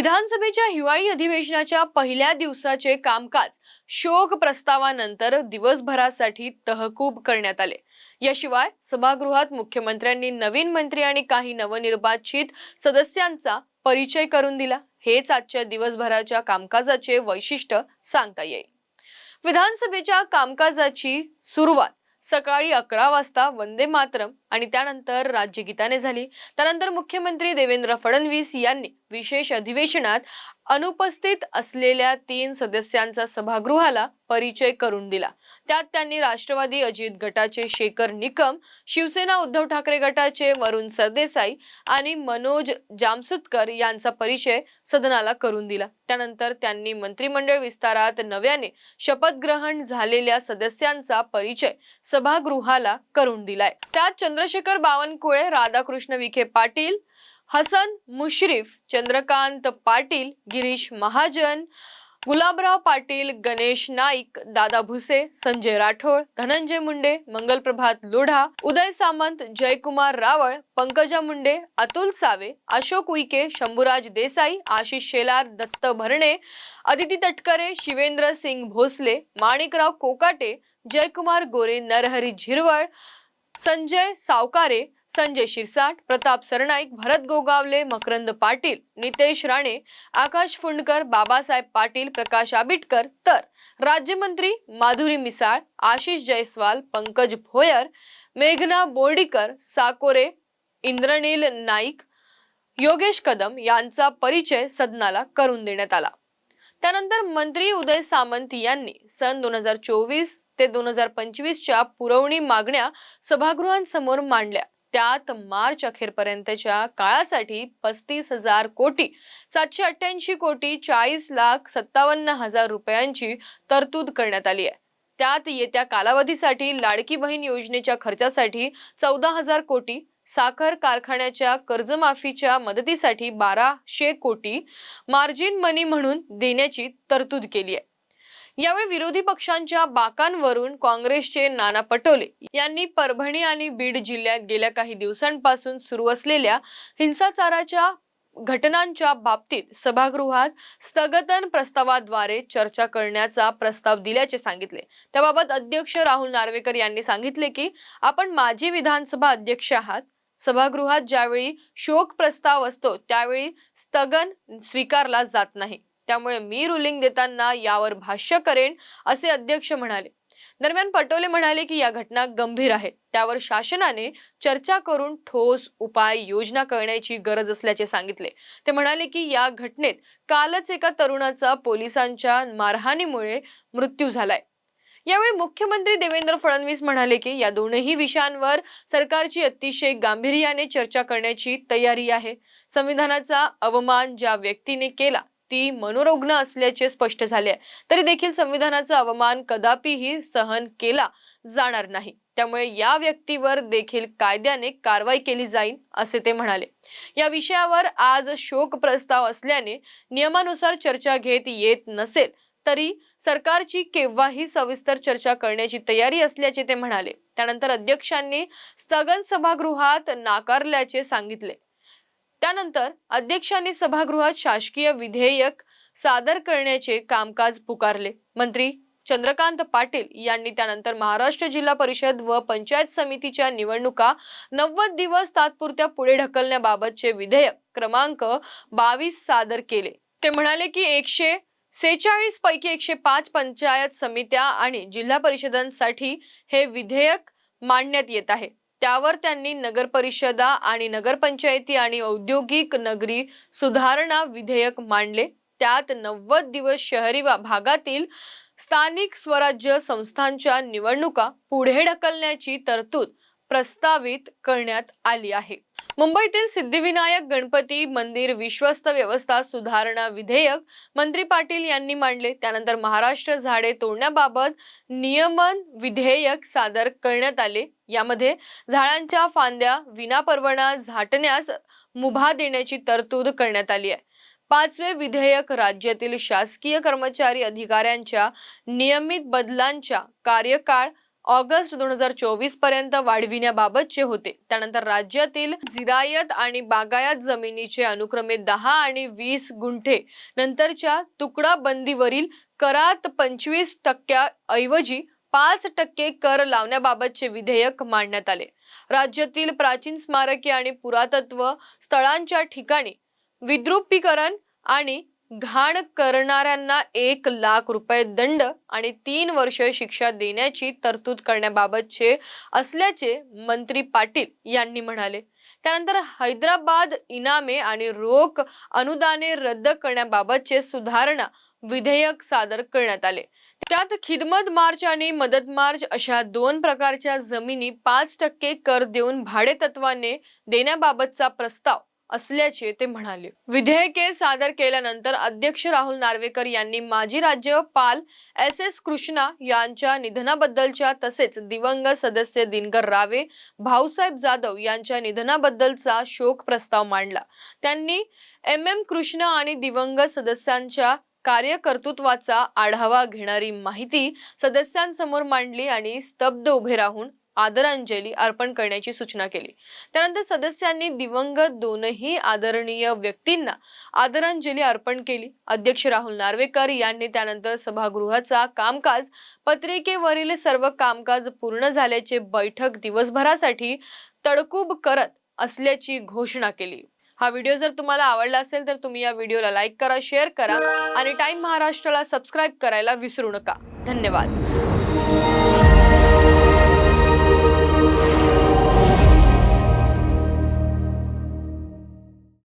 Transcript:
विधानसभेच्या हिवाळी अधिवेशनाच्या पहिल्या दिवसाचे कामकाज शोक प्रस्तावानंतर दिवसभरासाठी तहकूब करण्यात आले. याशिवाय सभागृहात मुख्यमंत्र्यांनी नवीन मंत्री आणि काही नवनिर्वाचित सदस्यांचा परिचय करून दिला. हेच आजच्या दिवसभराच्या कामकाजाचे वैशिष्ट्य सांगता येईल. विधानसभेच्या कामकाजाची सुरुवात सकाळी अकरा वाजता वंदे मातरम आणि त्यानंतर राज्यगीताने झाली. त्यानंतर मुख्यमंत्री देवेंद्र फडणवीस यांनी विशेष अधिवेशनात अनुपस्थित असलेल्या तीन सदस्यांचा सभागृहाला परिचय करून दिला. त्यात त्यांनी राष्ट्रवादी अजित गटाचे शेखर निकम शिवसेना उद्धव ठाकरे गटाचे वरुण सरदेसाई आणि मनोज जामसुतकर यांचा परिचय सदनाला करून दिला. त्यानंतर त्यांनी मंत्रिमंडळ विस्तारात नव्याने शपथग्रहण झालेल्या सदस्यांचा परिचय सभागृहाला करून दिलाय. त्यात चंद्रशेखर बावनकुळे राधाकृष्ण विखे पाटील हसन मुश्रीफ चंद्रकांत पाटील गिरीश महाजन गुलाबराव पाटील गणेश नाईक दादा भुसे संजय राठोड धनंजय मुंडे मंगलप्रभात लोढा उदय सामंत जयकुमार रावळ पंकजा मुंडे अतुल सावे अशोक उईके शंभूराज देसाई आशिष शेलार दत्त भरणे अदिती तटकरे शिवेंद्र सिंग भोसले माणिकराव कोकाटे जयकुमार गोरे नरहरी झिरवळ संजय सावकारे संजय शिरसाट प्रताप सरनाईक भरत गोगावले मकरंद पाटील नितेश राणे आकाश फुंडकर बाबासाहेब पाटील प्रकाश आबिटकर तर राज्यमंत्री माधुरी मिसाळ आशिष जयस्वाल पंकज भोयर मेघना बोर्डीकर साकोरे इंद्रनील नाईक योगेश कदम यांचा परिचय सदनाला करून देण्यात आला. त्यानंतर मंत्री उदय सामंत यांनी सन दोन हजार चोवीस ते दोन हजार पंचवीसच्या पुरवणी मागण्या सभागृहांसमोर मांडल्या. त्यात मार्च अखेरपर्यंतच्या काळासाठी पस्तीस हजार कोटी सातशे अठ्ठ्याऐंशी कोटी चाळीस लाख सत्तावन्न हजार रुपयांची तरतूद करण्यात आली आहे. त्यात येत्या कालावधीसाठी लाडकी बहीण योजनेच्या खर्चासाठी चौदा हजार कोटी साखर कारखान्याच्या कर्जमाफीच्या मदतीसाठी बाराशे कोटी मार्जिन मनी म्हणून देण्याची तरतूद केली आहे. यावेळी विरोधी पक्षांच्या बाकांवरून काँग्रेसचे नाना पटोले यांनी परभणी आणि बीड जिल्ह्यात गेल्या काही दिवसांपासून सुरू असलेल्या हिंसाचाराच्या घटनांच्या बाबतीत सभागृहात स्थगतन प्रस्तावाद्वारे चर्चा करण्याचा प्रस्ताव दिल्याचे सांगितले. त्याबाबत अध्यक्ष राहुल नार्वेकर यांनी सांगितले की आपण माजी विधानसभा अध्यक्ष आहात. सभागृहात ज्यावेळी शोक प्रस्ताव असतो त्यावेळी स्थगन स्वीकारला जात नाही. त्यामुळे मी रुलिंग देताना यावर भाष्य करेन असे अध्यक्ष म्हणाले. दरम्यान पटोले म्हणाले की या घटना गंभीर आहेत त्यावर शासनाने चर्चा करून ठोस उपाय योजना करण्याची गरज असल्याचे सांगितले. ते म्हणाले की या घटनेत कालच एका तरुणाचा पोलिसांच्या मारहाणीमुळे मृत्यू झालाय. यावेळी मुख्यमंत्री देवेंद्र फडणवीस म्हणाले की या दोनही विषयांवर सरकारची अतिशय गांभीर्याने चर्चा करण्याची तयारी आहे. संविधानाचा अवमान ज्या व्यक्तीने केला ती मनोरुग्ण असल्याचे स्पष्ट झाले. आहे तरी देखील संविधानाचा अवमान कदापिही सहन केला जाणार नाही. त्यामुळे या व्यक्तीवर देखील कायद्याने कारवाई केली जाईल असे ते म्हणाले. या विषयावर आज शोक प्रस्ताव असल्याने नियमानुसार चर्चा घेत येत नसेल तरी सरकारची केव्हाही सविस्तर चर्चा करण्याची तयारी असल्याचे ते म्हणाले. त्यानंतर अध्यक्षांनी स्थगन सभागृहात नाकारल्याचे सांगितले. त्यानंतर अध्यक्षांनी सभागृहात शासकीय विधेयक सादर करण्याचे कामकाज पुकारले. मंत्री चंद्रकांत पाटील यांनी त्यानंतर महाराष्ट्र जिल्हा परिषद व पंचायत समितीच्या निवडणुका नव्वद दिवस तात्पुरत्या पुढे ढकलण्याबाबतचे विधेयक क्रमांक बावीस सादर केले. ते म्हणाले की एकशे सेहेचाळीस पैकी एकशे पाच पंचायत समित्या आणि जिल्हा परिषदांसाठी हे विधेयक मांडण्यात येत आहे. त्यावर त्यांनी नगरपरिषदा आणि नगरपंचायती आणि औद्योगिक नगरी सुधारणा विधेयक मांडले. त्यात नव्वद दिवस शहरी भागातील स्थानिक स्वराज्य संस्थांच्या निवडणुका पुढे ढकलण्याची तरतूद प्रस्तावित करण्यात आली आहे. मुंबईतील सिद्धिविनायक गणपती मंदिर विश्वस्त व्यवस्था सुधारणा विधेयक मंत्री पाटील यांनी मांडले. त्यानंतर महाराष्ट्र झाडे तोडण्याबाबत नियमन विधेयक सादर करण्यात आले. यामध्ये झाडांच्या फांद्या विनापरवाना झाटण्यास मुभा देण्याची तरतूद करण्यात आली आहे. पाचवे विधेयक राज्यातील शासकीय कर्मचारी अधिकाऱ्यांच्या नियमित बदलांच्या कार्यकाळ ऑगस्ट दोन हजार चोवीसपर्यंत वाढविण्याबाबतचे होते. त्यानंतर राज्यातील जिरायत आणि बागायत जमिनीचे अनुक्रमे दहा आणि वीस गुंठे नंतरच्या तुकडा बंदीवरील करात पंचवीस टक्क्याऐवजी पाच टक्के कर लावण्याबाबतचे विधेयक मांडण्यात आले. राज्यातील प्राचीन स्मारके आणि पुरातत्व स्थळांच्या ठिकाणी विद्रुपीकरण आणि घाण करणाऱ्यांना एक लाख रुपये दंड आणि तीन वर्ष शिक्षा देण्याची तरतूद करण्याबाबतचे असल्याचे मंत्री पाटील यांनी म्हणाले. त्यानंतर हैदराबाद इनामे आणि रोख अनुदाने रद्द करण्याबाबतचे सुधारणा विधेयक सादर करण्यात आले. त्यात खिदमत मार्च आणि मदत मार्च अशा दोन प्रकारच्या जमिनी पाच टक्के कर देऊन भाडेतत्वाने देण्याबाबतचा प्रस्ताव असल्याचे ते म्हणाले. विधेयके सादर केल्यानंतर अध्यक्ष राहुल नार्वेकर यांनी माजी राज्यपाल एस एस कृष्णा यांच्या निधनाबद्दलच्या तसेच दिवंगत सदस्य दिनकर रावे भाऊसाहेब जाधव यांच्या निधनाबद्दलचा शोक प्रस्ताव मांडला. त्यांनी एम एम कृष्णा आणि दिवंगत सदस्यांच्या कार्यकर्तृत्वाचा आढावा घेणारी माहिती सदस्यांसमोर मांडली आणि स्तब्ध उभे राहून आदरांजली अर्पण करण्याची सूचना केली. त्यानंतर सदस्यांनी दिवंगत दोनही आदरणीय व्यक्तींना आदरांजली अर्पण केली. अध्यक्ष राहुल नार्वेकर यांनी त्यानंतर सभागृहाचा कामकाज पत्रिकेवरील सर्व कामकाज पूर्ण झाल्याचे बैठक दिवसभरासाठी तडकूब करत असल्याची घोषणा केली. हा व्हिडिओ जर तुम्हाला आवडला असेल तर तुम्ही या व्हिडिओला लाईक करा शेअर करा आणि टाइम महाराष्ट्राला सबस्क्राईब करायला विसरू नका. धन्यवाद.